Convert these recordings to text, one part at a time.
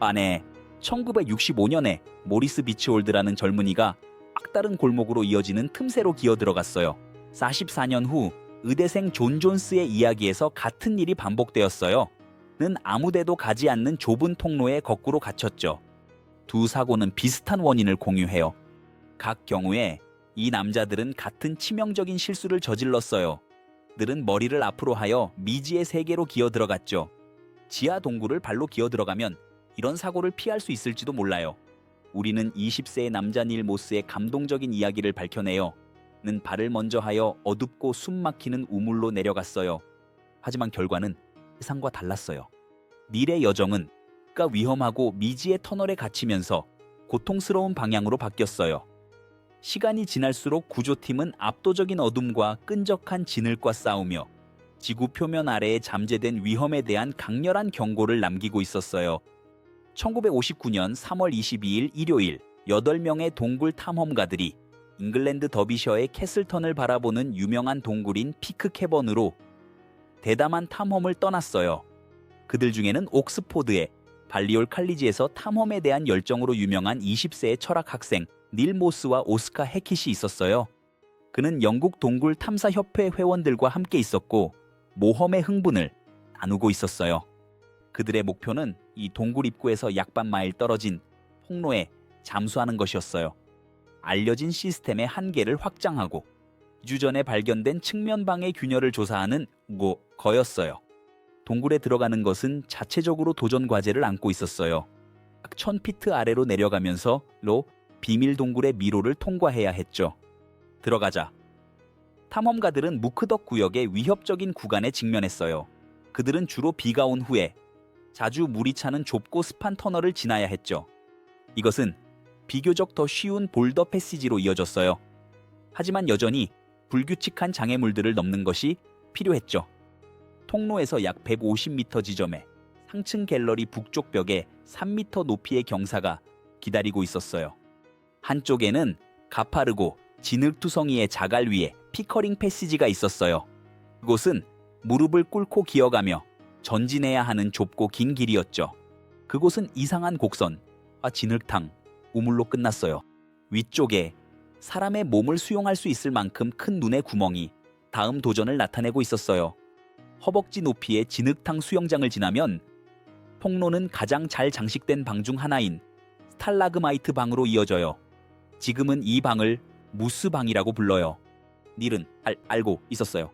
안에 1965년에 모리스 비치홀드라는 젊은이가 악다른 골목으로 이어지는 틈새로 기어 들어갔어요. 44년 후 의대생 존 존스의 이야기에서 같은 일이 반복되었어요. 는 아무데도 가지 않는 좁은 통로에 거꾸로 갇혔죠. 두 사고는 비슷한 원인을 공유해요. 각 경우에 이 남자들은 같은 치명적인 실수를 저질렀어요. 들은 머리를 앞으로 하여 미지의 세계로 기어 들어갔죠. 지하 동굴을 발로 기어 들어가면 이런 사고를 피할 수 있을지도 몰라요. 우리는 20세의 남자 닐 모스의 감동적인 이야기를 밝혀내요. 는 발을 먼저 하여 어둡고 숨 막히는 우물로 내려갔어요. 하지만 결과는 예상과 달랐어요. 닐의 여정은 가 위험하고 미지의 터널에 갇히면서 고통스러운 방향으로 바뀌었어요. 시간이 지날수록 구조팀은 압도적인 어둠과 끈적한 진흙과 싸우며 지구 표면 아래에 잠재된 위험에 대한 강렬한 경고를 남기고 있었어요. 1959년 3월 22일 일요일 8명의 동굴 탐험가들이 잉글랜드 더비셔의 캐슬턴을 바라보는 유명한 동굴인 피크 캐번으로 대담한 탐험을 떠났어요. 그들 중에는 옥스포드의 발리올 칼리지에서 탐험에 대한 열정으로 유명한 20세의 철학 학생 닐 모스와 오스카 해킷이 있었어요. 그는 영국 동굴 탐사 협회 회원들과 함께 있었고 모험의 흥분을 나누고 있었어요. 그들의 목표는 이 동굴 입구에서 약 반 마일 떨어진 통로에 잠수하는 것이었어요. 알려진 시스템의 한계를 확장하고 2주 전에 발견된 측면방의 균열을 조사하는 고 거였어요. 동굴에 들어가는 것은 자체적으로 도전 과제를 안고 있었어요. 약 1000피트 아래로 내려가면서 로 비밀 동굴의 미로를 통과해야 했죠. 들어가자. 탐험가들은 무크덕 구역의 위협적인 구간에 직면했어요. 그들은 주로 비가 온 후에 자주 물이 차는 좁고 습한 터널을 지나야 했죠. 이것은 비교적 더 쉬운 볼더 패시지로 이어졌어요. 하지만 여전히 불규칙한 장애물들을 넘는 것이 필요했죠. 통로에서 약 150m 지점에 상층 갤러리 북쪽 벽에 3m 높이의 경사가 기다리고 있었어요. 한쪽에는 가파르고 진흙투성이의 자갈 위에 피커링 패시지가 있었어요. 그곳은 무릎을 꿇고 기어가며 전진해야 하는 좁고 긴 길이었죠. 그곳은 이상한 곡선과 진흙탕, 우물로 끝났어요. 위쪽에 사람의 몸을 수용할 수 있을 만큼 큰 눈의 구멍이 다음 도전을 나타내고 있었어요. 허벅지 높이의 진흙탕 수영장을 지나면 통로는 가장 잘 장식된 방 중 하나인 스탈라그마이트 방으로 이어져요. 지금은 이 방을 무스 방이라고 불러요. 닐은 알, 알고 있었어요.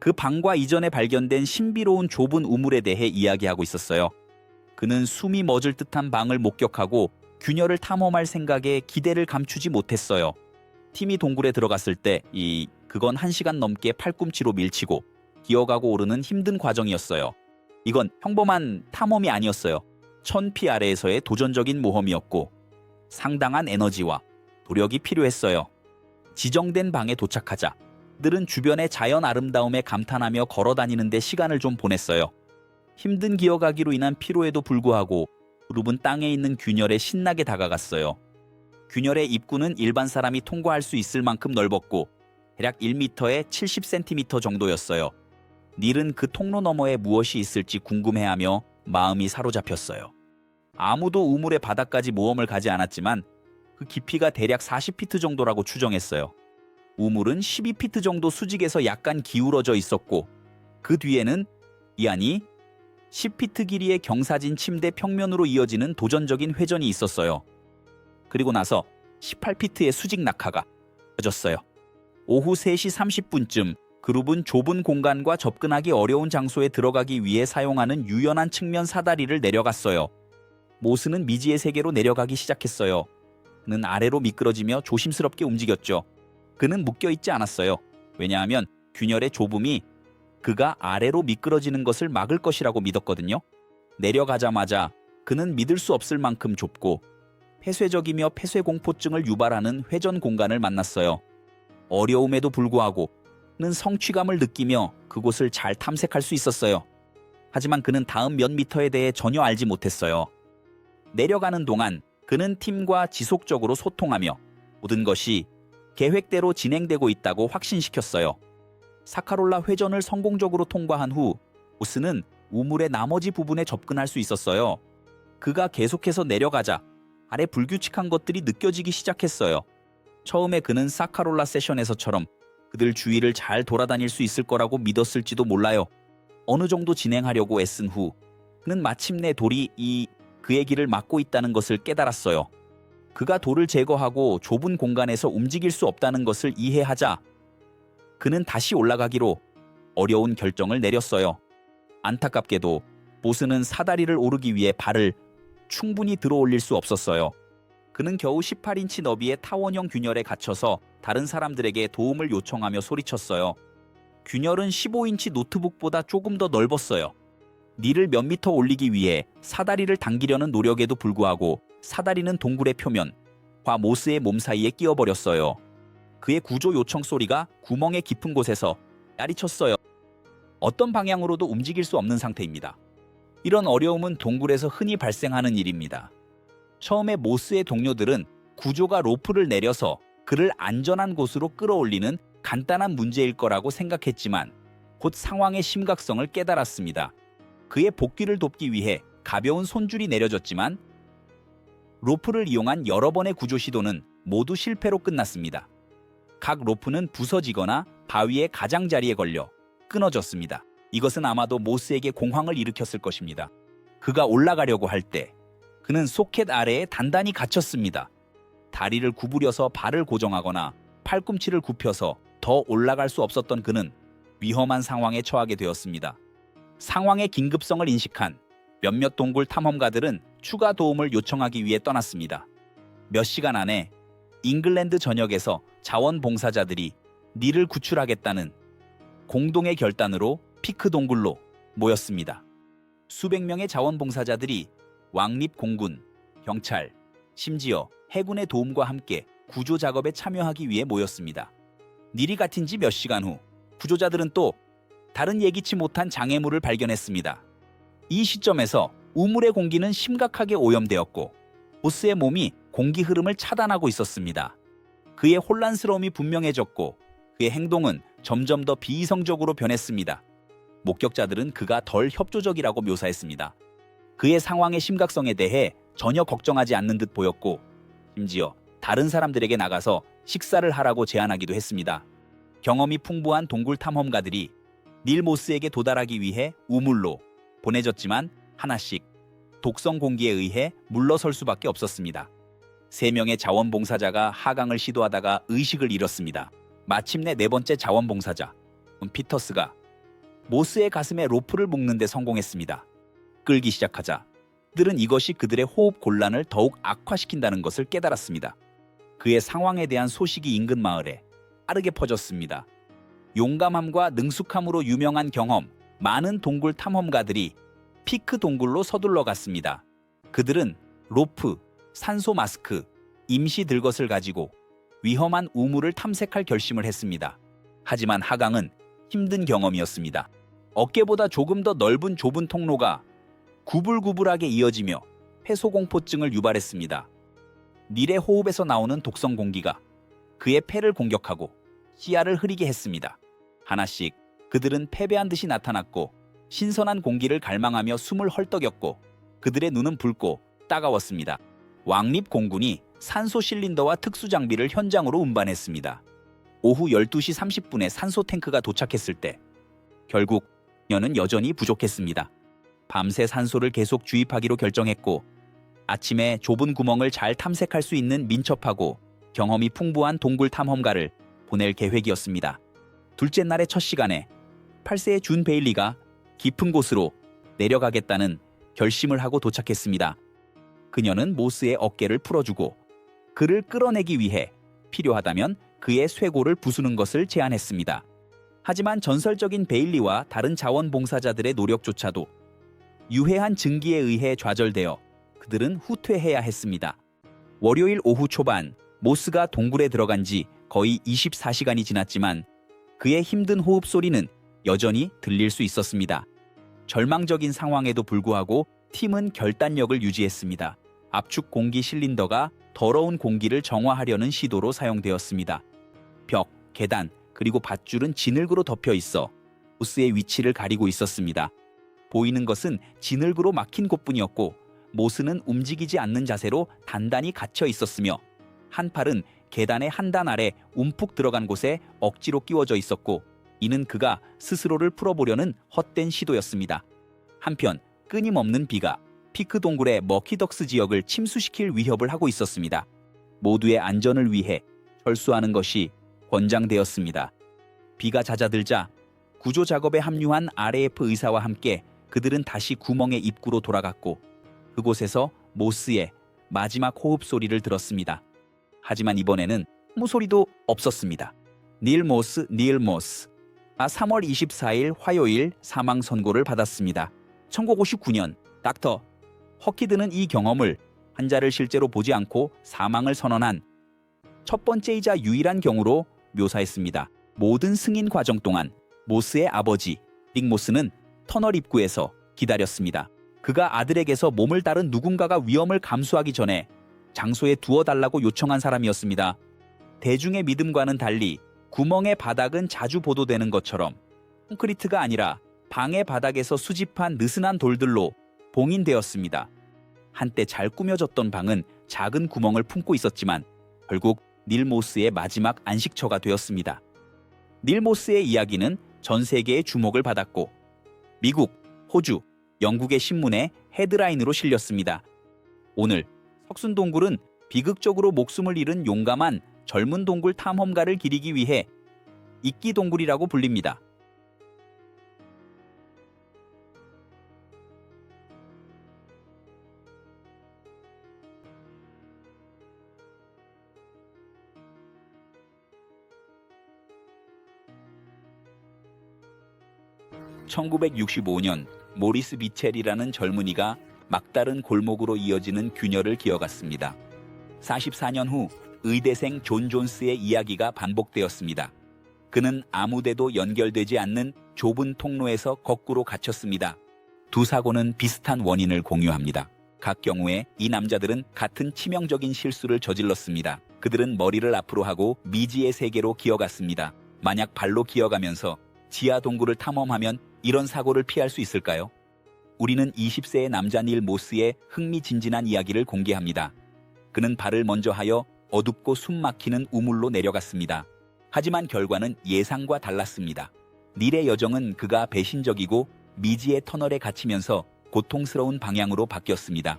그 방과 이전에 발견된 신비로운 좁은 우물에 대해 이야기하고 있었어요. 그는 숨이 멎을 듯한 방을 목격하고 균열을 탐험할 생각에 기대를 감추지 못했어요. 팀이 동굴에 들어갔을 때 이 그건 한 시간 넘게 팔꿈치로 밀치고 기어가고 오르는 힘든 과정이었어요. 이건 평범한 탐험이 아니었어요. 천피 아래에서의 도전적인 모험이었고 상당한 에너지와 노력이 필요했어요. 지정된 방에 도착하자 들은 주변의 자연 아름다움에 감탄하며 걸어 다니는데 시간을 좀 보냈어요. 힘든 기어가기로 인한 피로에도 불구하고 무릎은 땅에 있는 균열에 신나게 다가갔어요. 균열의 입구는 일반 사람이 통과할 수 있을 만큼 넓었고 대략 1m에 70cm 정도였어요. 닐은 그 통로 너머에 무엇이 있을지 궁금해하며 마음이 사로잡혔어요. 아무도 우물의 바닥까지 모험을 가지 않았지만 그 깊이가 대략 40피트 정도라고 추정했어요. 우물은 12피트 정도 수직에서 약간 기울어져 있었고 그 뒤에는 이안이 10피트 길이의 경사진 침대 평면으로 이어지는 도전적인 회전이 있었어요. 그리고 나서 18피트의 수직 낙하가 펴졌어요. 오후 3시 30분쯤 그룹은 좁은 공간과 접근하기 어려운 장소에 들어가기 위해 사용하는 유연한 측면 사다리를 내려갔어요. 모스는 미지의 세계로 내려가기 시작했어요. 그는 아래로 미끄러지며 조심스럽게 움직였죠. 그는 묶여 있지 않았어요. 왜냐하면 균열의 좁음이 그가 아래로 미끄러지는 것을 막을 것이라고 믿었거든요. 내려가자마자 그는 믿을 수 없을 만큼 좁고 폐쇄적이며 폐쇄 공포증을 유발하는 회전 공간을 만났어요. 어려움에도 불구하고 는 성취감을 느끼며 그곳을 잘 탐색할 수 있었어요. 하지만 그는 다음 몇 미터에 대해 전혀 알지 못했어요. 내려가는 동안 그는 팀과 지속적으로 소통하며 모든 것이 계획대로 진행되고 있다고 확신시켰어요. 사카롤라 회전을 성공적으로 통과한 후 보스는 우물의 나머지 부분에 접근할 수 있었어요. 그가 계속해서 내려가자 아래 불규칙한 것들이 느껴지기 시작했어요. 처음에 그는 사카롤라 세션에서처럼 그들 주위를 잘 돌아다닐 수 있을 거라고 믿었을지도 몰라요. 어느 정도 진행하려고 애쓴 후 그는 마침내 돌이 이 그의 길을 막고 있다는 것을 깨달았어요. 그가 돌을 제거하고 좁은 공간에서 움직일 수 없다는 것을 이해하자 그는 다시 올라가기로 어려운 결정을 내렸어요. 안타깝게도 보스는 사다리를 오르기 위해 발을 충분히 들어올릴 수 없었어요. 그는 겨우 18인치 너비의 타원형 균열에 갇혀서 다른 사람들에게 도움을 요청하며 소리쳤어요. 균열은 15인치 노트북보다 조금 더 넓었어요. 니를 몇 미터 올리기 위해 사다리를 당기려는 노력에도 불구하고 사다리는 동굴의 표면, 과 모스의 몸 사이에 끼어버렸어요. 그의 구조 요청 소리가 구멍의 깊은 곳에서 야리쳤어요. 어떤 방향으로도 움직일 수 없는 상태입니다. 이런 어려움은 동굴에서 흔히 발생하는 일입니다. 처음에 모스의 동료들은 구조가 로프를 내려서 그를 안전한 곳으로 끌어올리는 간단한 문제일 거라고 생각했지만 곧 상황의 심각성을 깨달았습니다. 그의 복귀를 돕기 위해 가벼운 손줄이 내려졌지만 로프를 이용한 여러 번의 구조 시도는 모두 실패로 끝났습니다. 각 로프는 부서지거나 바위의 가장자리에 걸려 끊어졌습니다. 이것은 아마도 모스에게 공황을 일으켰을 것입니다. 그가 올라가려고 할 때 그는 소켓 아래에 단단히 갇혔습니다. 다리를 구부려서 발을 고정하거나 팔꿈치를 굽혀서 더 올라갈 수 없었던 그는 위험한 상황에 처하게 되었습니다. 상황의 긴급성을 인식한 몇몇 동굴 탐험가들은 추가 도움을 요청하기 위해 떠났습니다. 몇 시간 안에 잉글랜드 전역에서 자원봉사자들이 니를 구출하겠다는 공동의 결단으로 피크 동굴로 모였습니다. 수백 명의 자원봉사자들이 왕립 공군, 경찰, 심지어 해군의 도움과 함께 구조 작업에 참여하기 위해 모였습니다. 니리 같은 지 몇 시간 후 구조자들은 또 다른 예기치 못한 장애물을 발견했습니다. 이 시점에서 우물의 공기는 심각하게 오염되었고 보스의 몸이 공기 흐름을 차단하고 있었습니다. 그의 혼란스러움이 분명해졌고 그의 행동은 점점 더 비이성적으로 변했습니다. 목격자들은 그가 덜 협조적이라고 묘사했습니다. 그의 상황의 심각성에 대해 전혀 걱정하지 않는 듯 보였고 심지어 다른 사람들에게 나가서 식사를 하라고 제안하기도 했습니다. 경험이 풍부한 동굴 탐험가들이 닐 모스에게 도달하기 위해 우물로 보내졌지만 하나씩 독성 공기에 의해 물러설 수밖에 없었습니다. 세 명의 자원봉사자가 하강을 시도하다가 의식을 잃었습니다. 마침내 네 번째 자원봉사자 피터스가 모스의 가슴에 로프를 묶는 데 성공했습니다. 끌기 시작하자 들은 이것이 그들의 호흡 곤란을 더욱 악화시킨다는 것을 깨달았습니다. 그의 상황에 대한 소식이 인근 마을에 빠르게 퍼졌습니다. 용감함과 능숙함으로 유명한 경험, 많은 동굴 탐험가들이 피크 동굴로 서둘러 갔습니다. 그들은 로프, 산소 마스크, 임시 들것을 가지고 위험한 우물을 탐색할 결심을 했습니다. 하지만 하강은 힘든 경험이었습니다. 어깨보다 조금 더 넓은 좁은 통로가 구불구불하게 이어지며 폐소공포증을 유발했습니다. 닐의 호흡에서 나오는 독성 공기가 그의 폐를 공격하고 시야를 흐리게 했습니다. 하나씩 그들은 패배한 듯이 나타났고 신선한 공기를 갈망하며 숨을 헐떡였고 그들의 눈은 붉고 따가웠습니다. 왕립 공군이 산소 실린더와 특수 장비를 현장으로 운반했습니다. 오후 12시 30분에 산소 탱크가 도착했을 때 결국 연은 여전히 부족했습니다. 밤새 산소를 계속 주입하기로 결정했고 아침에 좁은 구멍을 잘 탐색할 수 있는 민첩하고 경험이 풍부한 동굴 탐험가를 보낼 계획이었습니다. 둘째 날의 첫 시간에 8세의 준 베일리가 깊은 곳으로 내려가겠다는 결심을 하고 도착했습니다. 그녀는 모스의 어깨를 풀어주고 그를 끌어내기 위해 필요하다면 그의 쇄골을 부수는 것을 제안했습니다. 하지만 전설적인 베일리와 다른 자원봉사자들의 노력조차도 유해한 증기에 의해 좌절되어 그들은 후퇴해야 했습니다. 월요일 오후 초반 모스가 동굴에 들어간 지 거의 24시간이 지났지만 그의 힘든 호흡 소리는 여전히 들릴 수 있었습니다. 절망적인 상황에도 불구하고 팀은 결단력을 유지했습니다. 압축 공기 실린더가 더러운 공기를 정화하려는 시도로 사용되었습니다. 벽, 계단, 그리고 밧줄은 진흙으로 덮여 있어 모스의 위치를 가리고 있었습니다. 보이는 것은 진흙으로 막힌 곳뿐이었고 모스는 움직이지 않는 자세로 단단히 갇혀 있었으며 한 팔은 계단의 한 단 아래 움푹 들어간 곳에 억지로 끼워져 있었고 이는 그가 스스로를 풀어보려는 헛된 시도였습니다. 한편 끊임없는 비가 피크 동굴의 머키덕스 지역을 침수시킬 위협을 하고 있었습니다. 모두의 안전을 위해 철수하는 것이 권장되었습니다. 비가 잦아들자 구조 작업에 합류한 RAF 의사와 함께 그들은 다시 구멍의 입구로 돌아갔고 그곳에서 모스의 마지막 호흡 소리를 들었습니다. 하지만 이번에는 아무 소리도 없었습니다. 닐 모스, 닐 모스. 아 3월 24일 화요일 사망 선고를 받았습니다. 1959년 닥터 허키드는 이 경험을 환자를 실제로 보지 않고 사망을 선언한 첫 번째이자 유일한 경우로 묘사했습니다. 모든 승인 과정 동안 모스의 아버지 닉 모스는 터널 입구에서 기다렸습니다. 그가 아들에게서 몸을 다른 누군가가 위험을 감수하기 전에 장소에 두어달라고 요청한 사람이었습니다. 대중의 믿음과는 달리 구멍의 바닥은 자주 보도되는 것처럼 콘크리트가 아니라 방의 바닥에서 수집한 느슨한 돌들로 봉인되었습니다. 한때 잘 꾸며졌던 방은 작은 구멍을 품고 있었지만 결국 닐모스의 마지막 안식처가 되었습니다. 닐모스의 이야기는 전 세계의 주목을 받았고 미국, 호주, 영국의 신문에 헤드라인으로 실렸습니다. 오늘 석순 동굴은 비극적으로 목숨을 잃은 용감한 젊은 동굴 탐험가를 기리기 위해 이끼 동굴이라고 불립니다. (1965년) 모리스 미첼이라는 젊은이가 막다른 골목으로 이어지는 균열을 기어갔습니다. 44년 후 의대생 존 존스의 이야기가 반복되었습니다. 그는 아무데도 연결되지 않는 좁은 통로에서 거꾸로 갇혔습니다. 두 사고는 비슷한 원인을 공유합니다. 각 경우에 이 남자들은 같은 치명적인 실수를 저질렀습니다. 그들은 머리를 앞으로 하고 미지의 세계로 기어갔습니다. 만약 발로 기어가면서 지하 동굴을 탐험하면 이런 사고를 피할 수 있을까요? 우리는 20세의 남자 닐 모스의 흥미진진한 이야기를 공개합니다. 그는 발을 먼저 하여 어둡고 숨 막히는 우물로 내려갔습니다. 하지만 결과는 예상과 달랐습니다. 닐의 여정은 그가 배신적이고 미지의 터널에 갇히면서 고통스러운 방향으로 바뀌었습니다.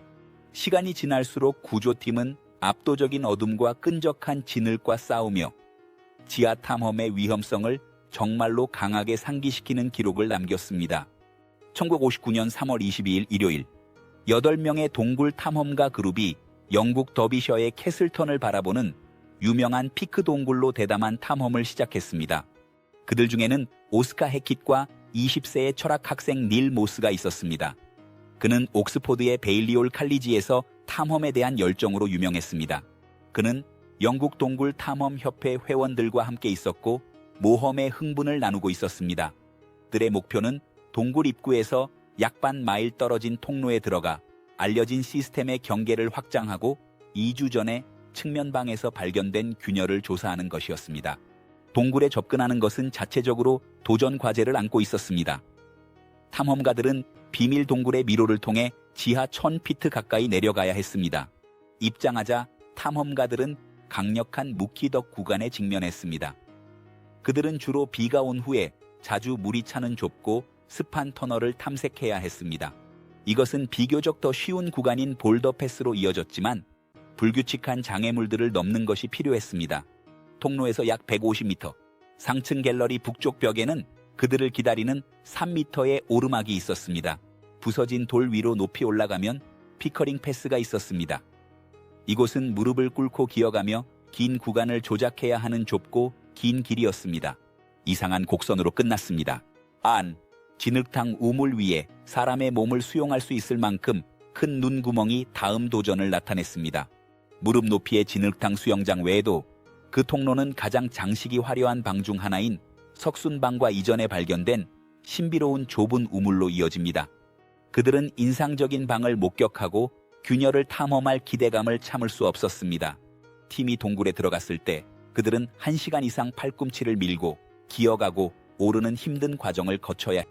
시간이 지날수록 구조팀은 압도적인 어둠과 끈적한 진흙과 싸우며 지하 탐험의 위험성을 정말로 강하게 상기시키는 기록을 남겼습니다. 1959년 3월 22일 일요일 8명의 동굴 탐험가 그룹이 영국 더비셔의 캐슬턴을 바라보는 유명한 피크 동굴로 대담한 탐험을 시작했습니다. 그들 중에는 오스카 해킷과 20세의 철학 학생 닐 모스가 있었습니다. 그는 옥스포드의 베일리올 칼리지에서 탐험에 대한 열정으로 유명했습니다. 그는 영국 동굴 탐험 협회 회원들과 함께 있었고 모험의 흥분을 나누고 있었습니다. 그들의 목표는 동굴 입구에서 약 반 마일 떨어진 통로에 들어가 알려진 시스템의 경계를 확장하고 2주 전에 측면방에서 발견된 균열을 조사하는 것이었습니다. 동굴에 접근하는 것은 자체적으로 도전 과제를 안고 있었습니다. 탐험가들은 비밀 동굴의 미로를 통해 지하 1000피트 가까이 내려가야 했습니다. 입장하자 탐험가들은 강력한 무키덕 구간에 직면했습니다. 그들은 주로 비가 온 후에 자주 물이 차는 좁고 습한 터널을 탐색해야 했습니다. 이것은 비교적 더 쉬운 구간인 볼더 패스로 이어졌지만 불규칙한 장애물들을 넘는 것이 필요했습니다. 통로에서 약 150m, 상층 갤러리 북쪽 벽에는 그들을 기다리는 3m의 오르막이 있었습니다. 부서진 돌 위로 높이 올라가면 피커링 패스가 있었습니다. 이곳은 무릎을 꿇고 기어가며 긴 구간을 조작해야 하는 좁고 긴 길이었습니다. 이상한 곡선으로 끝났습니다. 안, 진흙탕 우물 위에 사람의 몸을 수용할 수 있을 만큼 큰 눈구멍이 다음 도전을 나타냈습니다. 무릎 높이의 진흙탕 수영장 외에도 그 통로는 가장 장식이 화려한 방 중 하나인 석순방과 이전에 발견된 신비로운 좁은 우물로 이어집니다. 그들은 인상적인 방을 목격하고 균열을 탐험할 기대감을 참을 수 없었습니다. 팀이 동굴에 들어갔을 때 그들은 한시간 이상 팔꿈치를 밀고 기어가고 오르는 힘든 과정을 거쳐야